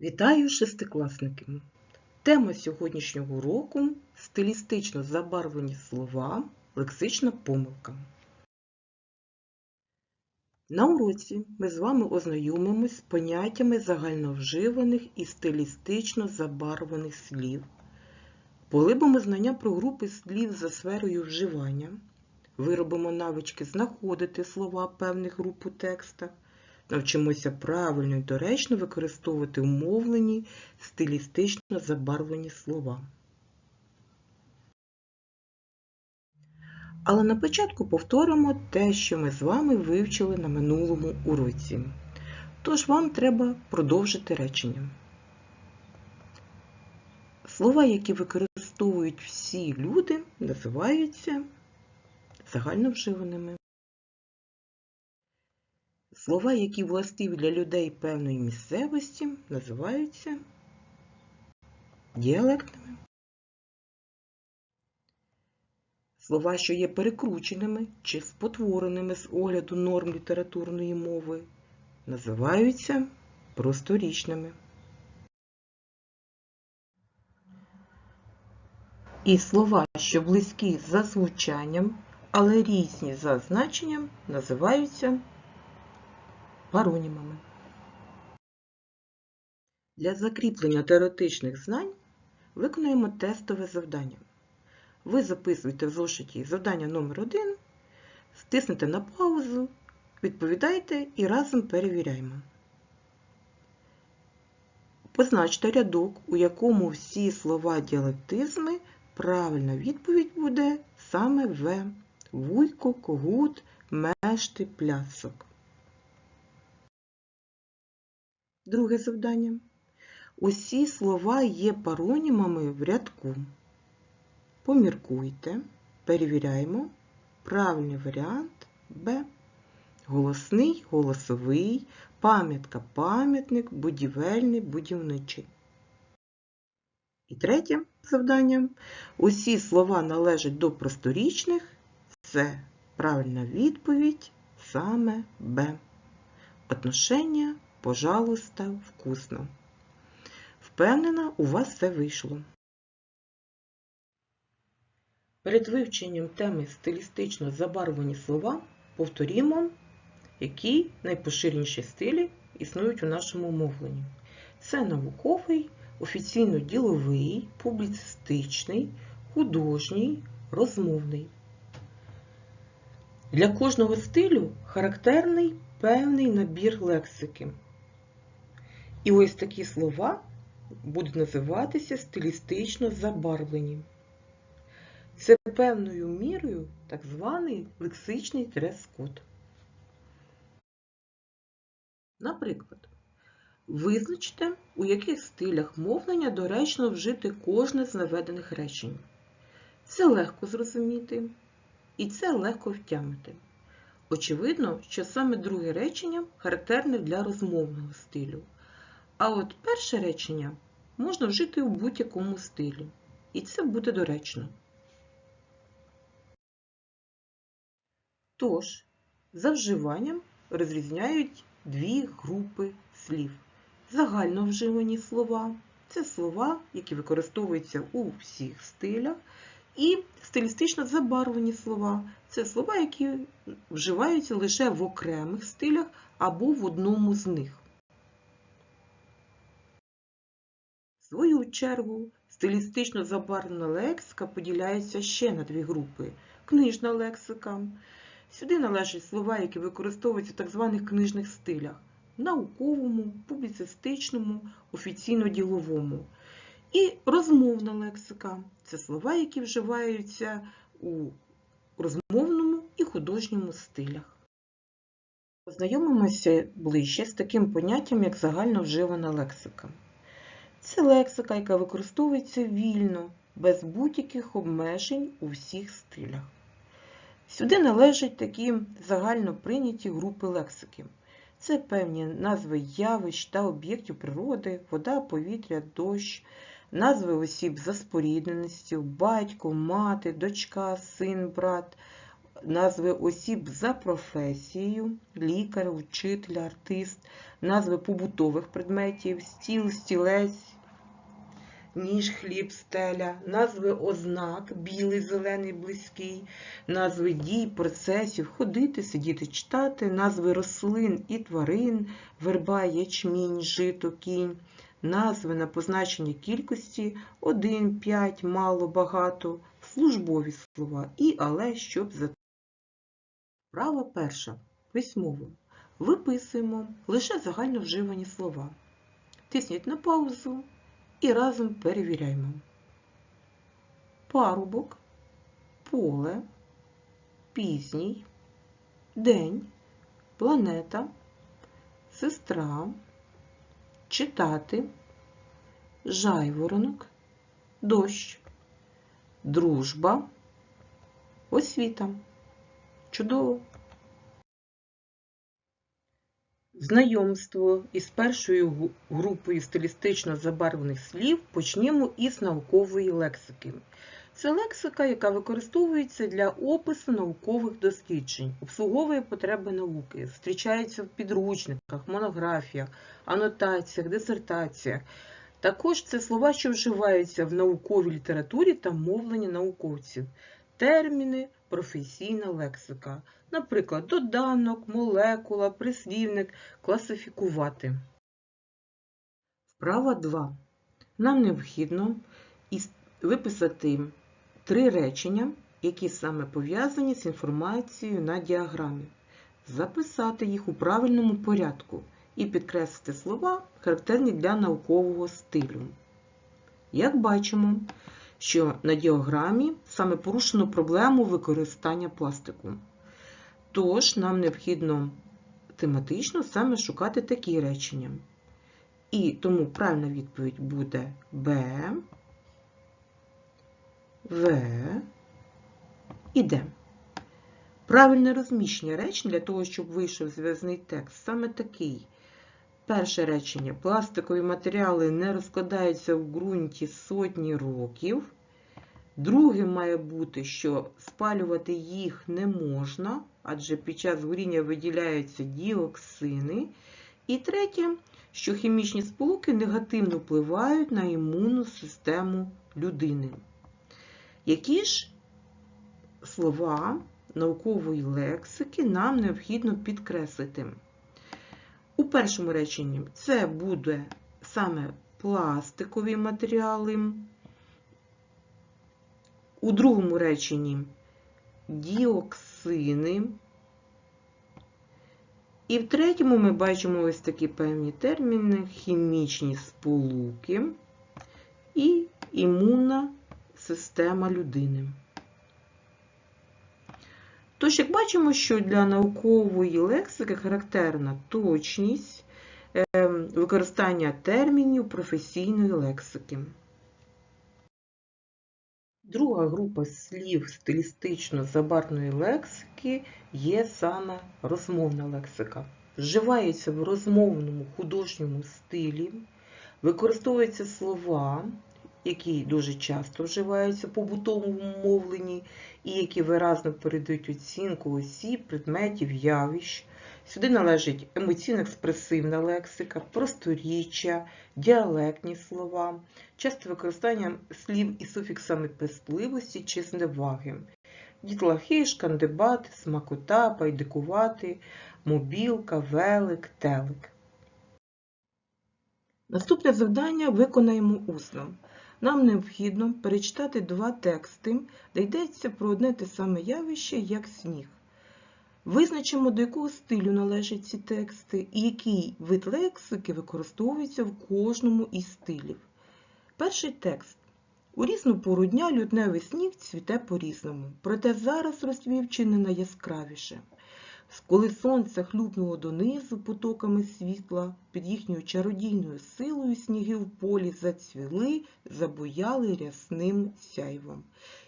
Вітаю шестикласники! Тема сьогоднішнього уроку стилістично забарвлені слова, лексична помилка. На уроці ми з вами ознайомимось з поняттями загальновживаних і стилістично забарвлених слів, полибимо знання про групи слів за сферою вживання, виробимо навички знаходити слова певних груп у текстах, Навчимося правильно і доречно використовувати умовлені стилістично забарвлені слова. Але на початку повторимо те, що ми з вами вивчили на минулому уроці. Тож вам треба продовжити речення. Слова, які використовують всі люди, називаються загальновживаними. Слова, які властиві для людей певної місцевості, називаються діалектними. Слова, що є перекрученими чи спотвореними з огляду норм літературної мови, називаються просторічними. І слова, що близькі за звучанням, але різні за значенням, називаються паронімами. Для закріплення теоретичних знань виконуємо тестове завдання. Ви записуєте в зошиті завдання номер 1 стиснете на паузу, відповідайте і разом перевіряємо. Позначте рядок, у якому всі слова діалектизми правильна відповідь буде саме В. Вуйко, когут, мешти, плясок. Друге завдання. Усі слова є паронімами в рядку. Поміркуйте, перевіряємо. Правильний варіант Б. Голосний, голосовий, пам'ятка, пам'ятник, будівельний, будівничий. І третє завдання. Усі слова належать до просторічних. Це правильна відповідь саме Б. Отношення Пожалуйста, вкусно. Впевнена, у вас все вийшло. Перед вивченням теми стилістично забарвлені слова повторімо, які найпоширеніші стилі існують у нашому мовленні. Це науковий, офіційно-діловий, публіцистичний, художній, розмовний. Для кожного стилю характерний певний набір лексики. І ось такі слова будуть називатися стилістично забарвлені. Це певною мірою так званий лексичний дрес-код. Наприклад, визначте, у яких стилях мовлення доречно вжити кожне з наведених речень. Це легко зрозуміти і це легко втямити. Очевидно, що саме друге речення характерне для розмовного стилю. А от перше речення можна вжити у будь-якому стилі. І це буде доречно. Тож, за вживанням розрізняють дві групи слів. Загально вживані слова це слова, які використовуються у всіх стилях. І стилістично забарвлені слова це слова, які вживаються лише в окремих стилях або в одному з них. Свою чергу, стилістично забарвлена лексика поділяється ще на дві групи. Книжна лексика. Сюди належать слова, які використовуються в так званих книжних стилях науковому, публіцистичному, офіційно-діловому. І розмовна лексика це слова, які вживаються у розмовному і художньому стилях. Познайомимося ближче з таким поняттям, як загально вживана лексика. Це лексика, яка використовується вільно, без будь-яких обмежень у всіх стилях. Сюди належать такі загально прийняті групи лексики. Це певні назви явищ та об'єктів природи, вода, повітря, дощ, назви осіб за спорідненістю, батько, мати, дочка, син, брат, назви осіб за професією, лікар, учитель, артист, назви побутових предметів, стіл, стілець, ніж, хліб, стеля, назви ознак, білий, зелений, близький, назви дій, процесів, ходити, сидіти, читати, назви рослин і тварин, верба, ячмінь, жито, кінь, назви на позначення кількості 1, 5, мало, багато, службові слова і але, щоб за. Права перша. Письмово. Виписуємо лише загально вживані слова. Тисніть на паузу і разом перевіряємо. Парубок, поле, пізній, день, планета, сестра, читати, жайворонок, дощ, дружба, освіта. Чудово! Знайомство із першою групою стилістично забарвлених слів почнімо із наукової лексики. Це лексика, яка використовується для опису наукових досліджень, обслуговує потреби науки, зустрічається в підручниках, монографіях, анотаціях, дисертаціях. Також це слова, що вживаються в науковій літературі та мовленні науковців. Терміни, професійна лексика. Наприклад, доданок, молекула, прислівник, класифікувати. Вправа 2. Нам необхідно виписати три речення, які саме пов'язані з інформацією на діаграмі, записати їх у правильному порядку і підкреслити слова, характерні для наукового стилю. Як бачимо, що на діаграмі саме порушено проблему використання пластику. Тож нам необхідно тематично саме шукати такі речення. І тому правильна відповідь буде Б, В і Д. Правильне розміщення речень для того, щоб вийшов зв'язний текст, саме такий. Перше речення. Пластикові матеріали не розкладаються в ґрунті сотні років. Друге має бути, що спалювати їх не можна, адже під час горіння виділяються діоксини. І третє, що хімічні сполуки негативно впливають на імунну систему людини. Які ж слова наукової лексики нам необхідно підкреслити? У першому реченні це буде саме пластикові матеріали. У другому реченні діоксини. І в третьому ми бачимо ось такі певні терміни: хімічні сполуки і імунна система людини. Тож, як бачимо, що для наукової лексики характерна точність е, використання термінів професійної лексики. Друга група слів стилістично забарвленої лексики є саме розмовна лексика. Вживається в розмовному художньому стилі, використовуються слова, які дуже часто вживаються в побутовому мовленні, і які виразно передають оцінку осіб, предметів, явищ. Сюди належить емоційно-експресивна лексика, просторіччя, діалектні слова, часто використання слів із суфіксами пестливості чи зневаги. Дітлахи, шкандибати, смакота, пайдикувати, мобілка, велик, телек. Наступне завдання виконаємо усно. Нам необхідно перечитати два тексти, де йдеться про одне те саме явище, як сніг. Визначимо, до якого стилю належать ці тексти і який вид лексики використовується в кожному із стилів. Перший текст. У різну пору дня лютневий сніг цвіте по-різному, проте зараз розцвів чи не найяскравіше. Коли сонце хлюпнуло донизу потоками світла, під їхньою чародійною силою сніги в полі зацвіли, забуяли рясним сяйвом.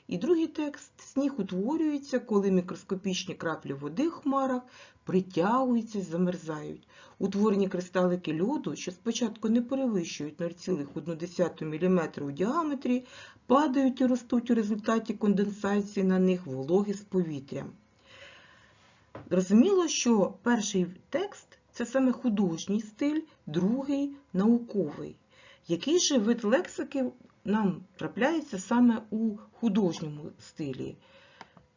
І другий текст сніг утворюється, коли мікроскопічні краплі води в хмарах притягуються замерзають. Утворені кристалики льоду, що спочатку не перевищують 0,1 мм у діаметрі, падають і ростуть у результаті конденсації на них вологи з повітря. Зрозуміло, що перший текст це саме художній стиль, другий науковий. Який же вид лексики нам трапляється саме у художньому стилі?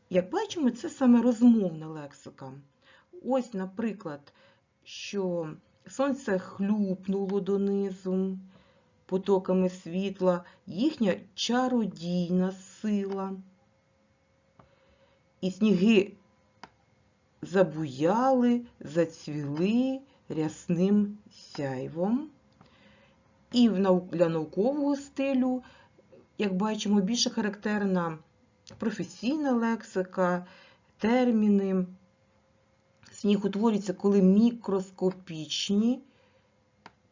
Як бачимо, це саме розмовна лексика. Ось, наприклад, що сонце хлюпнуло донизу потоками світла, їхня чародійна сила. І сніги забуяли, зацвіли рясним сяйвом. І для наукового стилю, як бачимо, більше характерна професійна лексика, терміни. Сніг утворюється, коли мікроскопічні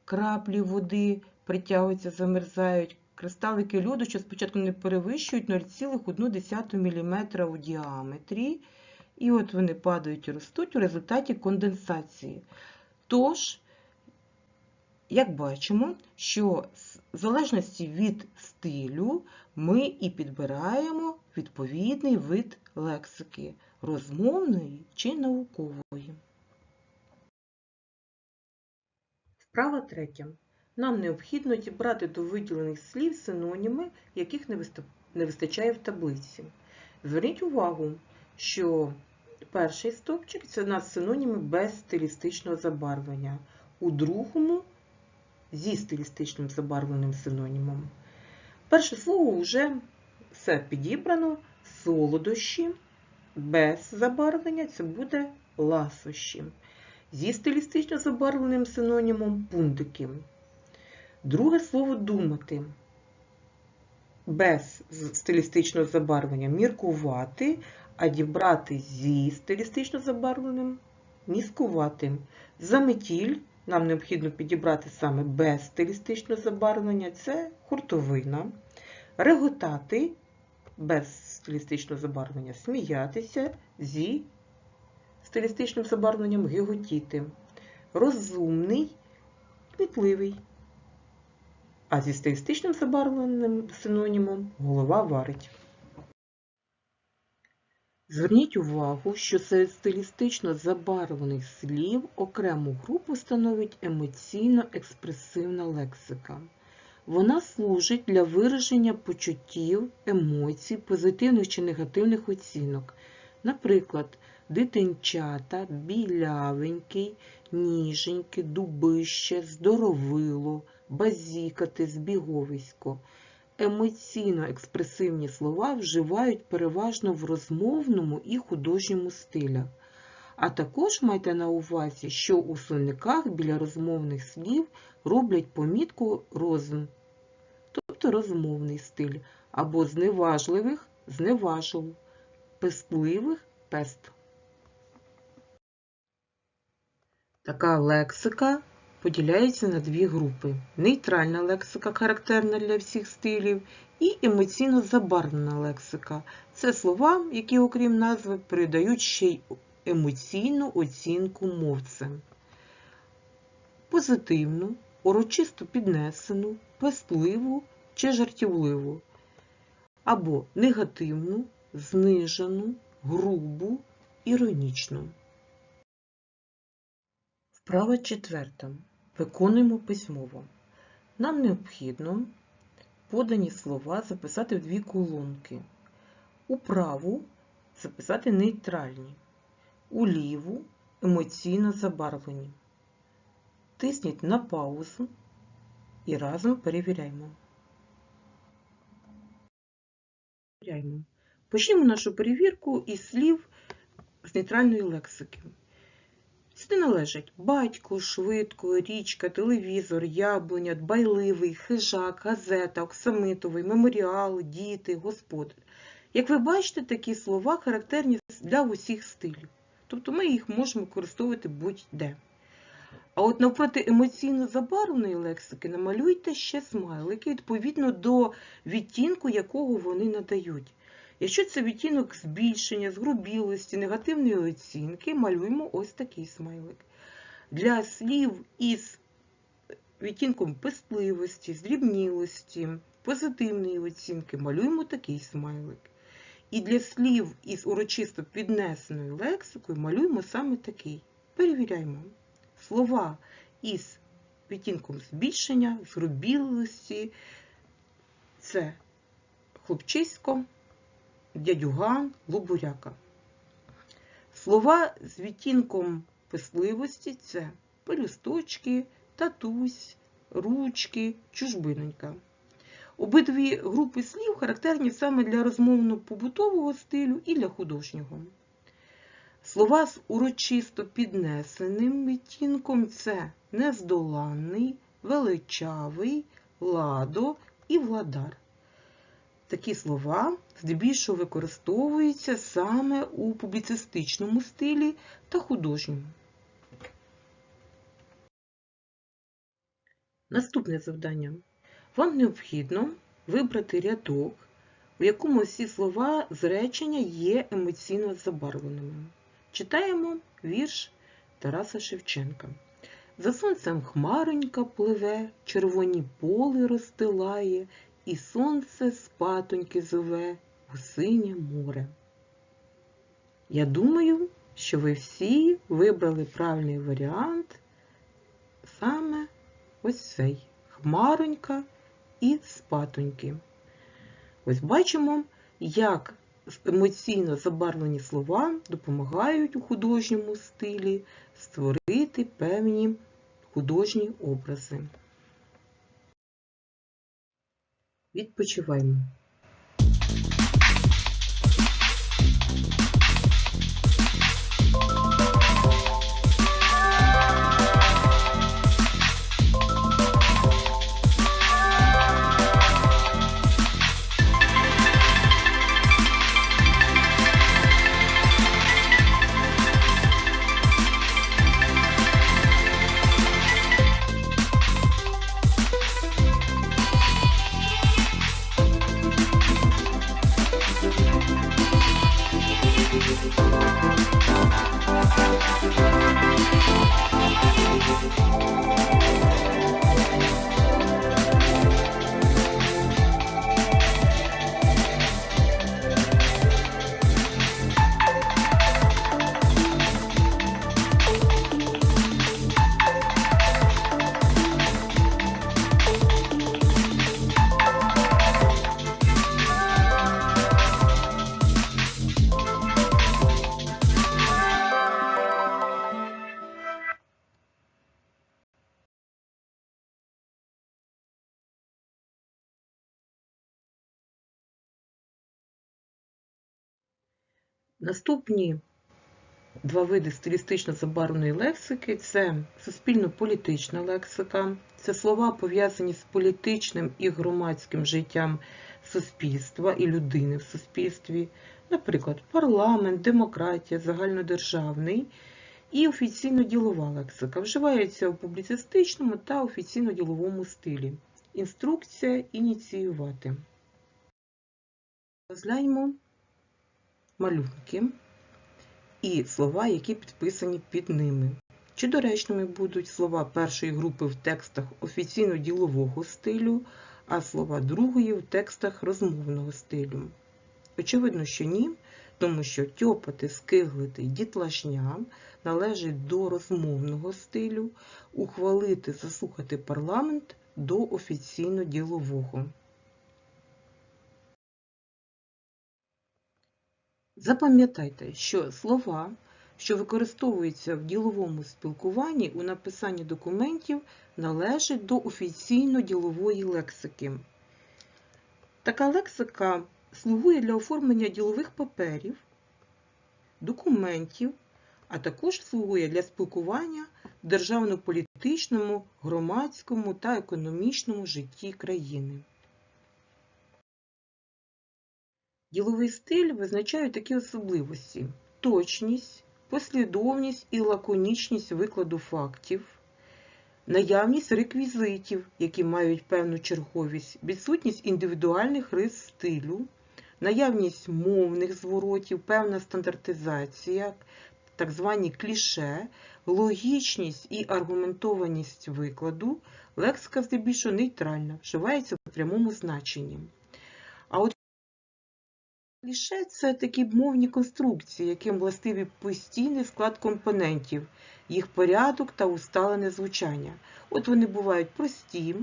краплі води притягуються, замерзають. Кристалики льоду, що спочатку не перевищують 0,1 мм у діаметрі. І от вони падають і ростуть у результаті конденсації. Тож, як бачимо, що в залежності від стилю ми і підбираємо відповідний вид лексики розмовної чи наукової. Вправа третя. Нам необхідно дібрати до виділених слів синоніми, яких не вистачає в таблиці. Зверніть увагу, що перший стовпчик це у нас синоніми без стилістичного забарвлення. У другому зі стилістичним забарвленим синонімом. Перше слово вже все підібрано. Солодощі без забарвлення це буде ласощі. Зі стилістично забарвленим синонімом пундики. Друге слово думати. Без стилістичного забарвлення міркувати, а дібрати зі стилістично забарвленим міскувати. Заметіль нам необхідно підібрати саме без стилістичного забарвлення це хуртовина. Реготати без стилістичного забарвлення сміятися зі стилістичним забарвленням гиготіти. Розумний, кмітливий. А зі стилістичним забарвленим синонімом голова варить. Зверніть увагу, що серед стилістично забарвлених слів окрему групу становить емоційно-експресивна лексика. Вона служить для вираження почуттів, емоцій, позитивних чи негативних оцінок. Наприклад, дитинчата, білявенький, ніженький, дубище, здоровило, базікати, збіговисько. Емоційно-експресивні слова вживають переважно в розмовному і художньому стилях. А також майте на увазі, що у словниках біля розмовних слів роблять помітку розм, тобто розмовний стиль, або зневажливих зневажив, пестливих пест. Така лексика поділяється на дві групи: нейтральна лексика, характерна для всіх стилів, і емоційно забарвлена лексика. Це слова, які, окрім назви, передають ще й емоційну оцінку мовцем. Позитивну, урочисто піднесену, пестливу чи жартівливу, або негативну, знижену, грубу, іронічну. Вправа четверта. Виконуємо письмово. Нам необхідно подані слова записати в дві колонки. У праву записати нейтральні, у ліву емоційно забарвлені. Тисніть на паузу і разом перевіряємо. Почнемо нашу перевірку із слів з нейтральної лексики. Сюди належать батько, швидко, річка, телевізор, яблуня, дбайливий, хижак, газета, оксамитовий, меморіал, діти, господар. Як ви бачите, такі слова характерні для усіх стилів. Тобто ми їх можемо використовувати будь-де. А от навпроти емоційно забарвленої лексики намалюйте ще смайлики відповідно до відтінку, якого вони надають. Якщо це відтінок збільшення, згрубілості, негативної оцінки, малюємо ось такий смайлик. Для слів із відтінком пестливості, здрібнілості, позитивної оцінки малюємо такий смайлик. І для слів із урочисто піднесеною лексикою малюємо саме такий. Перевіряємо. Слова із відтінком збільшення, зробілості це хлопчисько, дядюган, лубуряка. Слова з відтінком писливості це пелюсточки, татусь, ручки, чужбинонька. Обидві групи слів характерні саме для розмовно-побутового стилю і для художнього. Слова з урочисто піднесеним відтінком це нездоланний, величавий, ладо і владар. Такі слова здебільшого використовуються саме у публіцистичному стилі та художньому. Наступне завдання. Вам необхідно вибрати рядок, у якому всі слова з речення є емоційно забарвленими. Читаємо вірш Тараса Шевченка. За сонцем хмаронька пливе, червоні поли розстилає, і сонце спатоньки зове у синє море. Я думаю, що ви всі вибрали правильний варіант саме ось цей хмаронька і спатоньки. Ось бачимо, як емоційно забарвлені слова допомагають у художньому стилі створити певні художні образи. Відпочиваємо. Наступні два види стилістично забарвленої лексики це суспільно-політична лексика, це слова пов'язані з політичним і громадським життям суспільства і людини в суспільстві, наприклад, парламент, демократія, загальнодержавний і офіційно-ділова лексика. Вживається у публіцистичному та офіційно-діловому стилі. Інструкція ініціювати. Розгляньмо малюнки і слова, які підписані під ними. Чи доречними будуть слова першої групи в текстах офіційно-ділового стилю, а слова другої в текстах розмовного стилю? Очевидно, що ні, тому що тьопати, скиглити, дітлашня належить до розмовного стилю, ухвалити, заслухати парламент до офіційно-ділового. Запам'ятайте, що слова, що використовуються в діловому спілкуванні у написанні документів, належать до офіційно-ділової лексики. Така лексика слугує для оформлення ділових паперів, документів, а також слугує для спілкування в державно-політичному, громадському та економічному житті країни. Діловий стиль визначають такі особливості: точність, послідовність і лаконічність викладу фактів, наявність реквізитів, які мають певну черговість, відсутність індивідуальних рис стилю, наявність мовних зворотів, певна стандартизація, так звані кліше, логічність і аргументованість викладу, лексика здебільшого нейтральна, вживається в прямому значенні. Кліше це такі мовні конструкції, яким властиві постійний склад компонентів, їх порядок та усталене звучання. От вони бувають прості,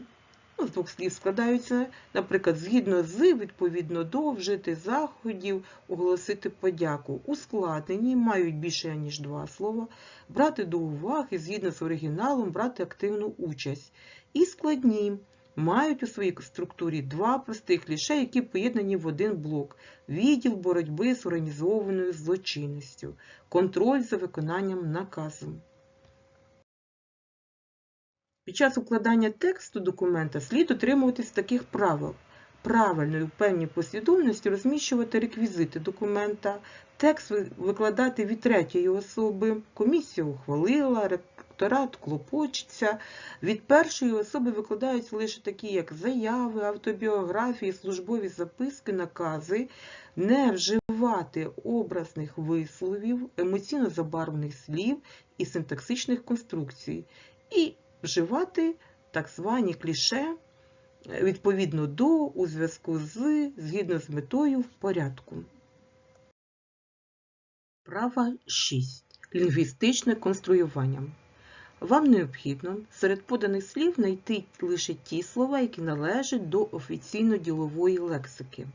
ну, з двох слів складаються, наприклад, згідно з, відповідно до, вжити заходів, оголосити подяку. Ускладнені мають більше, ніж два слова, брати до уваги, згідно з оригіналом, брати активну участь. І складні мають у своїй структурі два простих кліше, які поєднані в один блок відділ боротьби з організованою злочинністю, контроль за виконанням наказу. Під час укладання тексту документа слід дотримуватись таких правил. Правильно і в певній послідовності розміщувати реквізити документа, текст викладати від третьої особи, комісія ухвалила, ректорат клопочеться. Від першої особи викладаються лише такі, як заяви, автобіографії, службові записки, накази, не вживати образних висловів, емоційно забарвлених слів і синтаксичних конструкцій. І вживати так звані кліше відповідно до, у зв'язку з, згідно з метою в порядку. Права 6. Лінгвістичне конструювання. Вам необхідно серед поданих слів знайти лише ті слова, які належать до офіційно-ділової лексики.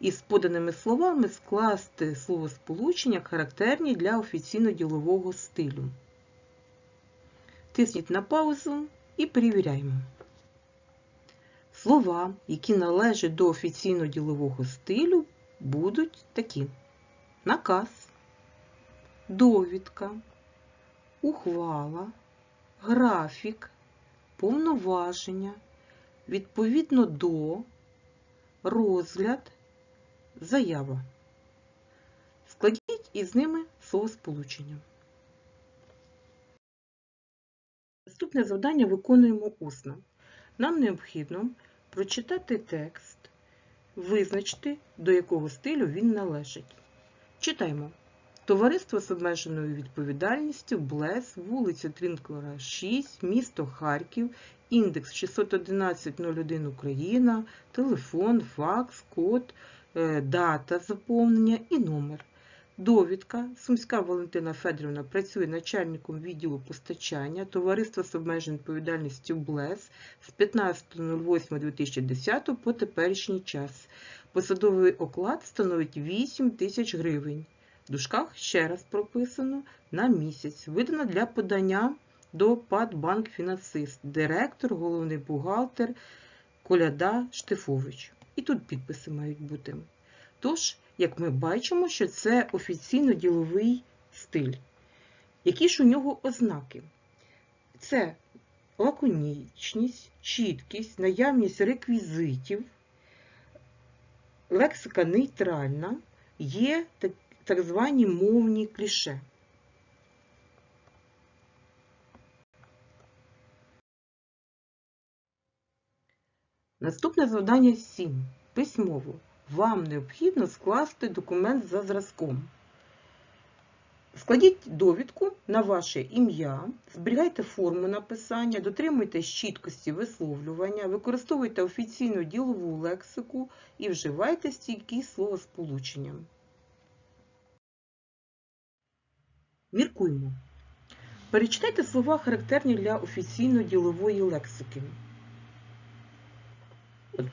Із поданими словами скласти словосполучення, характерні для офіційно-ділового стилю. Тисніть на паузу і перевіряємо. Слова, які належать до офіційно-ділового стилю, будуть такі: наказ, довідка, ухвала, графік, повноваження, відповідно до, розгляд, заява. Складіть із ними словосполучення. Наступне завдання виконуємо усно. Нам необхідно прочитати текст, визначити, до якого стилю він належить. Читаємо. Товариство з обмеженою відповідальністю БЛЕС, вулиця Трінклера, 6, місто Харків, індекс 61101 Україна, телефон, факс, код, е, дата заповнення і номер. Довідка. Сумська Валентина Федорівна працює начальником відділу постачання Товариства з обмеженою відповідальністю БЛЕС з 15.08.2010 по теперішній час. Посадовий оклад становить 8 тисяч гривень. В дужках ще раз прописано на місяць. Видано для подання до ПАД «Банк Фінансист», директор, головний бухгалтер Коляда Штифович. І тут підписи мають бути. Тож, як ми бачимо, що це офіційно-діловий стиль. Які ж у нього ознаки? Це лаконічність, чіткість, наявність реквізитів, лексика нейтральна, є так, звані мовні кліше. Наступне завдання 7. Письмово вам необхідно скласти документ за зразком. Складіть довідку на ваше ім'я, зберігайте форму написання, дотримуйтесь чіткості висловлювання, використовуйте офіційну ділову лексику і вживайте стійкі словосполучення. Міркуємо. Перечитайте слова, характерні для офіційно-ділової лексики.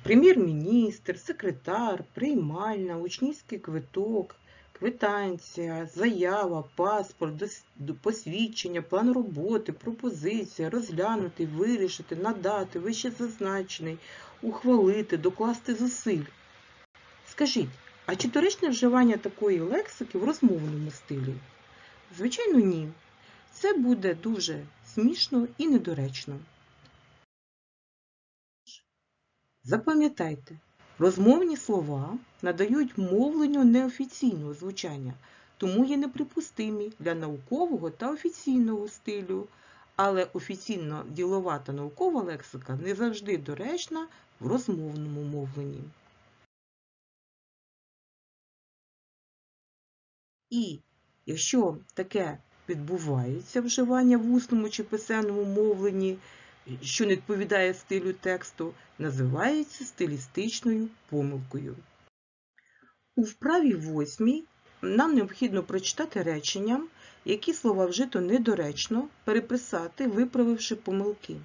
Прем'єр-міністр, секретар, приймальна, учнівський квиток, квитанція, заява, паспорт, посвідчення, план роботи, пропозиція, розглянути, вирішити, надати, вище зазначений, ухвалити, докласти зусиль. Скажіть, а чи доречне вживання такої лексики в розмовному стилі? Звичайно, ні. Це буде дуже смішно і недоречно. Запам'ятайте, розмовні слова надають мовленню неофіційного звучання, тому є неприпустимі для наукового та офіційного стилю, але офіційно ділова та наукова лексика не завжди доречна в розмовному мовленні. І якщо таке відбувається вживання в усному чи писемному мовленні, що не відповідає стилю тексту, називається стилістичною помилкою. У вправі восьмій нам необхідно прочитати речення, які слова вжито недоречно, переписати, виправивши помилки.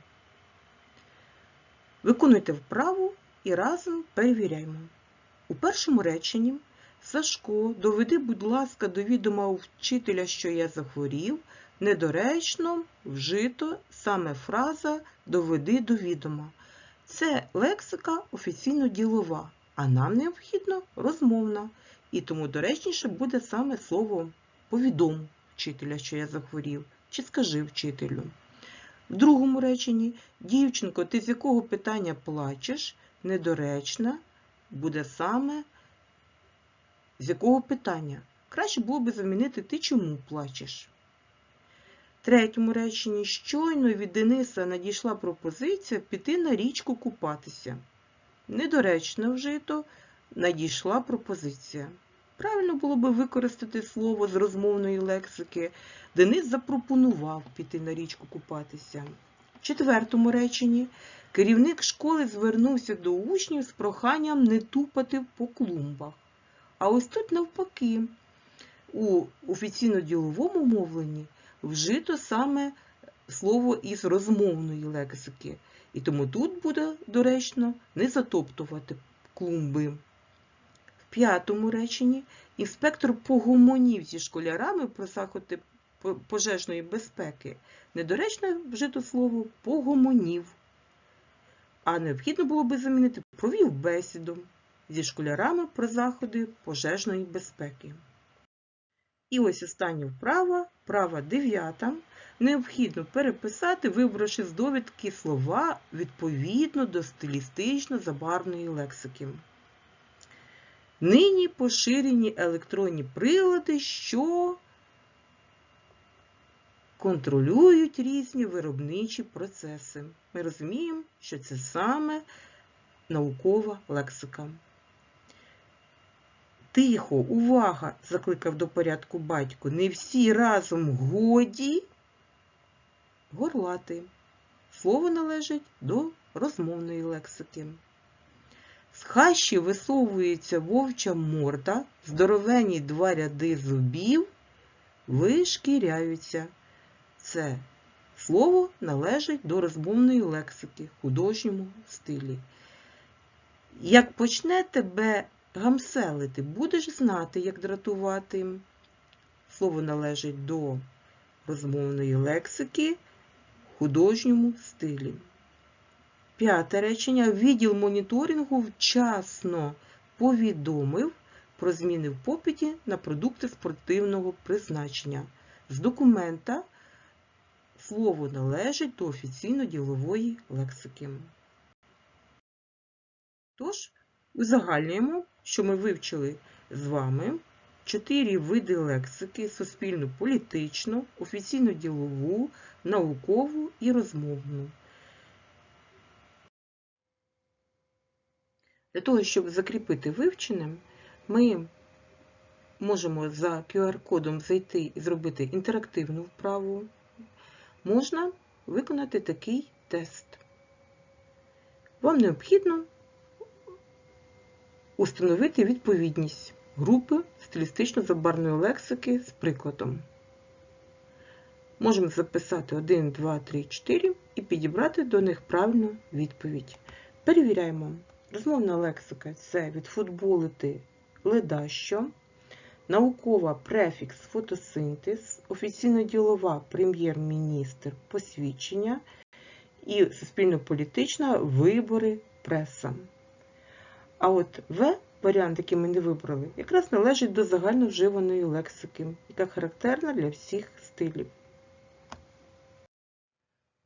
Виконуйте вправу і разом перевіряємо. У першому реченні Сашко, доведи, будь ласка, до відома у вчителя, що я захворів, недоречно вжито саме фраза доведи до відома. Це лексика офіційно ділова, а нам необхідно розмовна. І тому доречніше буде саме слово повідом вчителя, що я захворів, чи скажи вчителю. В другому реченні дівчинко, ти з якого питання плачеш? Недоречна буде саме з якого питання. Краще було би замінити ти чому плачеш. Третьому реченні щойно від Дениса надійшла пропозиція піти на річку купатися. Недоречно вжито надійшла пропозиція. Правильно було би використати слово з розмовної лексики. Денис запропонував піти на річку купатися. В четвертому реченні керівник школи звернувся до учнів з проханням не тупати по клумбах. А ось тут навпаки, у офіційно-діловому мовленні вжито саме слово із розмовної лексики. І тому тут буде доречно не затоптувати клумби. В п'ятому реченні інспектор погомонів зі школярами про заходи пожежної безпеки. Недоречно вжито слово погомонів. А необхідно було би замінити провів бесіду зі школярами про заходи пожежної безпеки. І ось остання вправа, вправа 9. Необхідно переписати, вибравши з довідки слова відповідно до стилістично забарвної лексики. Нині поширені електронні прилади, що контролюють різні виробничі процеси. Ми розуміємо, що це саме наукова лексика. Тихо, увага! закликав до порядку батько. Не всі разом годі горлати. Слово належить до розмовної лексики. З хащі висовується вовча морда, здоровені два ряди зубів вишкіряються. Це слово належить до розмовної лексики художньому стилі. Як почне тебе гамселити, будеш знати, як дратувати. Слово належить до розмовної лексики в художньому стилі. П'яте речення. Відділ моніторингу вчасно повідомив про зміни в попиті на продукти спортивного призначення. З документа слово належить до офіційно-ділової лексики. Тож, узагальнюємо, що ми вивчили з вами чотири види лексики: суспільну політичну, офіційно-ділову, наукову і розмовну. Для того, щоб закріпити вивчене, ми можемо за QR-кодом зайти і зробити інтерактивну вправу. Можна виконати такий тест. Вам необхідно установити відповідність групи стилістично-забарної лексики з прикладом. Можемо записати 1, 2, 3, 4 і підібрати до них правильну відповідь. Перевіряємо. Розмовна лексика це відфутболити ледащо, наукова префікс фотосинтез, офіційно-ділова прем'єр-міністр посвідчення і суспільно-політична вибори преса. А от В, варіант, який ми не вибрали, якраз належить до загальновживаної лексики, яка характерна для всіх стилів.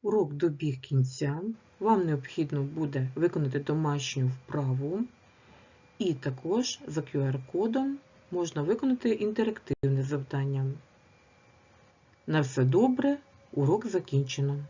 Урок добіг кінця. Вам необхідно буде виконати домашню вправу, і також за QR-кодом можна виконати інтерактивне завдання. На все добре, урок закінчено.